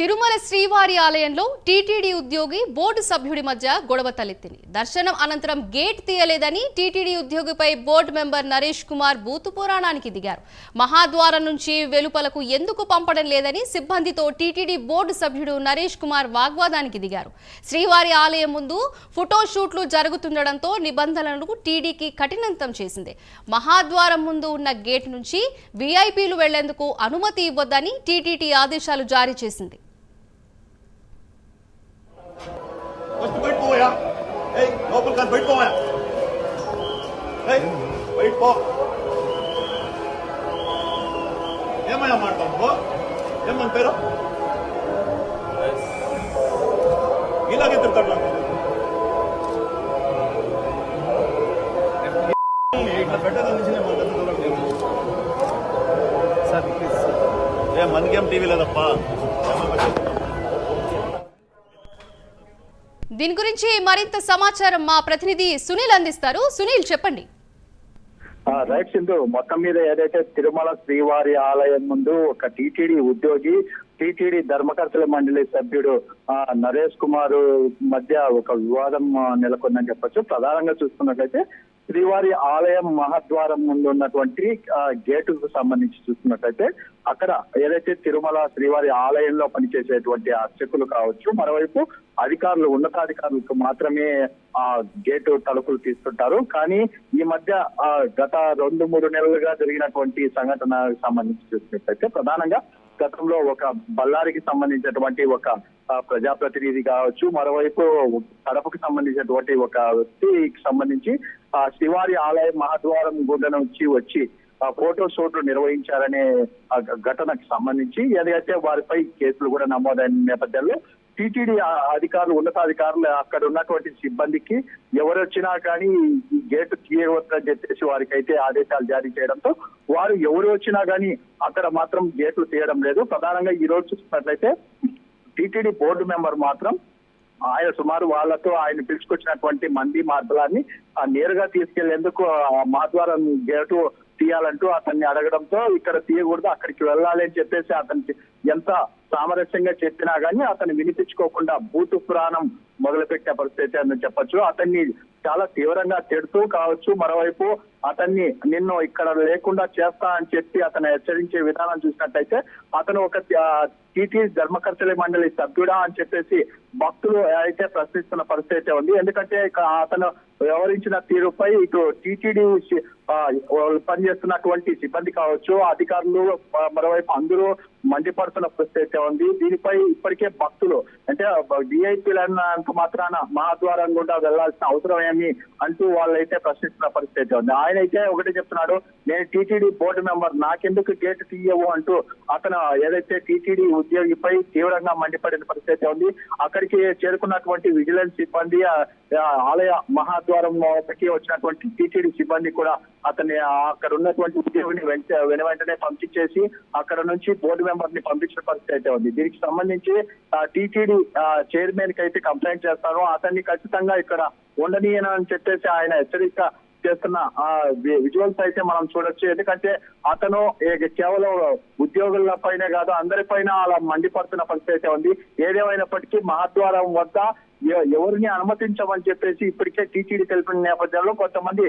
తిరుమల శ్రీవారి ఆలయంలో టీటీడీ ఉద్యోగి బోర్డు సభ్యుడి మధ్య గొడవ తలెత్తింది. దర్శనం అనంతరం గేట్ తీయలేదని టీటీడీ ఉద్యోగిపై బోర్డు మెంబర్ నరేష్ కుమార్ బూతు పురాణానికి దిగారు. మహాద్వారం నుంచి వెలుపలకు ఎందుకు పంపడం లేదని సిబ్బందితో టీటీడీ బోర్డు సభ్యుడు నరేష్ కుమార్ వాగ్వాదానికి దిగారు. శ్రీవారి ఆలయం ముందు ఫోటోషూట్లు జరుగుతుండడంతో నిబంధనలను టీడీకి కఠినంతం చేసింది. మహాద్వారం ముందు ఉన్న గేట్ నుంచి వీఐపీలు వెళ్ళేందుకు అనుమతి ఇవ్వొద్దని టీటీడీ ఆదేశాలు జారీ చేసింది. ಸರ್ ಬೈಟ್ ಹೋಗೋಣ ಬೈಟ್ ಪೋ ಏಮಣ್ಣ ಮಾಡ್ತಾವ ಏನ್ ನನ್ನ ಪೇರು ಇಲ್ಲಾಗಿರ್ತಾರ ಇಟ್లా ಬೆಟ್ಟದ ನಿಜನೇ ಮಾತಾಡ್ತಿದ್ರು ಸರ್ ಮನ್ಗೇಮ್ ಟಿವಿ ಇಲ್ಲದಪ್ಪ దీని గురించి మరింత సమాచారం మా ప్రతినిధి సునీల్ అందిస్తారు. సునీల్ చెప్పండి. రైట్ సింధు మొత్తం మీద ఏదైతే తిరుమల శ్రీవారి ఆలయం ముందు ఒక టీటీడీ ఉద్యోగి టీటీడీ ధర్మకర్తల మండలి సభ్యుడు ఆ, నరేష్ కుమార్ మధ్య ఒక వివాదం నెలకొందని చెప్పొచ్చు. ప్రధానంగా చూసుకున్నట్లయితే శ్రీవారి ఆలయం మహద్వారం ముందు ఉన్నటువంటి గేటుకు సంబంధించి చూసుకున్నట్లయితే అక్కడ ఏదైతే తిరుమల శ్రీవారి ఆలయంలో పనిచేసేటువంటి అర్చకులు కావచ్చు మరోవైపు అధికారులు ఉన్నతాధికారులకు మాత్రమే ఆ గేటు తలుపులు తీస్తుంటారు. కానీ ఈ మధ్య గత రెండు మూడు నెలలుగా జరిగినటువంటి సంఘటన సంబంధించి చూసినట్లయితే ప్రధానంగా గతంలో ఒక బళ్ళారికి సంబంధించినటువంటి ఒక ప్రజాప్రతినిధి కావచ్చు మరోవైపు కడపకు సంబంధించినటువంటి ఒక వ్యక్తికి సంబంధించి ఆ శివారి ఆలయం మహాద్వారం గుండె నుంచి వచ్చి ఆ ఫోటో షూట్లు నిర్వహించారనే ఘటనకు సంబంధించి ఏదైతే వారిపై కేసులు కూడా నమోదైన నేపథ్యంలో టీటీడీ అధికారులు ఉన్నతాధికారులు అక్కడ ఉన్నటువంటి సిబ్బందికి ఎవరు వచ్చినా కానీ ఈ గేటు తీయవద్దని చెప్పేసి వారికి అయితే ఆదేశాలు జారీ చేయడంతో వారు ఎవరు వచ్చినా కానీ అక్కడ మాత్రం గేట్లు తీయడం లేదు. ప్రధానంగా ఈ రోజు చూసినట్లయితే టీటీడీ బోర్డు మెంబర్ మాత్రం ఆయన సుమారు వాళ్ళతో ఆయన పిలుచుకొచ్చినటువంటి మంది మార్బలాన్ని నేరుగా తీసుకెళ్ళేందుకు మా మాధ్వారం గేటు తీయాలంటూ అతన్ని అడగడంతో ఇక్కడ తీయకూడదు అక్కడికి వెళ్ళాలి అని చెప్పేసి అతనికి ఎంత సామరస్యంగా చెప్పినా కానీ అతను వినిపించుకోకుండా బూతు పురాణం మొదలుపెట్టే పరిస్థితి అని చెప్పొచ్చు. అతన్ని చాలా తీవ్రంగా తిడుతూ కావచ్చు. మరోవైపు అతన్ని నిన్ను ఇక్కడ లేకుండా చేస్తా అని చెప్పి అతను హెచ్చరించే విధానం చూసినట్టయితే అతను ఒక టీటీ ధర్మకర్తల మండలి సభ్యుడా అని చెప్పేసి భక్తులు అయితే ప్రశ్నిస్తున్న పరిస్థితి అయితే ఉంది. ఎందుకంటే ఇక అతను వ్యవహరించిన తీరుపై ఇటు టీటీడీ పనిచేస్తున్నటువంటి సిబ్బంది కావచ్చు అధికారులు మరోవైపు అందరూ మండిపడుతున్న పరిస్థితి అయితే ఉంది. దీనిపై ఇప్పటికే భక్తులు అంటే డిఐపీలన్నంత మాత్రాన మహాద్వారం గుండా వెళ్ళాల్సిన అవసరం ఏమి అంటూ వాళ్ళైతే ప్రశ్నిస్తున్న పరిస్థితి అయితే ఉంది. ఆయన అయితే ఒకటి చెప్తున్నాడు నేను టీటీడీ బోర్డు మెంబర్ నాకెందుకు గేట్ తీయవు అంటూ అతను ఏదైతే టీటీడీ ఉద్యోగిపై తీవ్రంగా మండిపడిన పరిస్థితి అయితే ఉంది. అక్కడికి చేరుకున్నటువంటి విజిలెన్స్ సిబ్బంది ఆలయ మహాద్వారం వచ్చినటువంటి టీటీడీ సిబ్బంది కూడా అతన్ని అక్కడ ఉన్నటువంటి ఉద్యోగిని వెంట వెన వెంటనే పంపించేసి అక్కడ నుంచి బోర్డు మెంబర్ని పంపించిన పరిస్థితి అయితే ఉంది. దీనికి సంబంధించి టీటీడీ చైర్మన్కి అయితే కంప్లైంట్ చేస్తాను. అతన్ని ఖచ్చితంగా ఇక్కడ ఉండనీయను అని చెప్పేసి ఆయన హెచ్చరిక చేస్తున్న ఆ విజువల్స్ అయితే మనం చూడొచ్చు. ఎందుకంటే అతను కేవలం ఉద్యోగుల పైనే కాదు అందరిపైన అలా మండిపడుతున్న పరిస్థితి అయితే ఉంది. ఏదేమైనప్పటికీ మహాద్వారం వద్ద ఎవరిని అనుమతించమని చెప్పేసి ఇప్పటికే టీటీడీ తెలిపిన నేపథ్యంలో కొంతమంది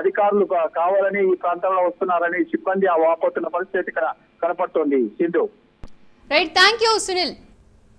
అధికారులు కావాలని ఈ ప్రాంతంలో వస్తున్నారని సిబ్బంది ఆ వాపోతున్న పరిస్థితి ఇక్కడ కనపడుతోంది. Sindhu. Right thank you Sunil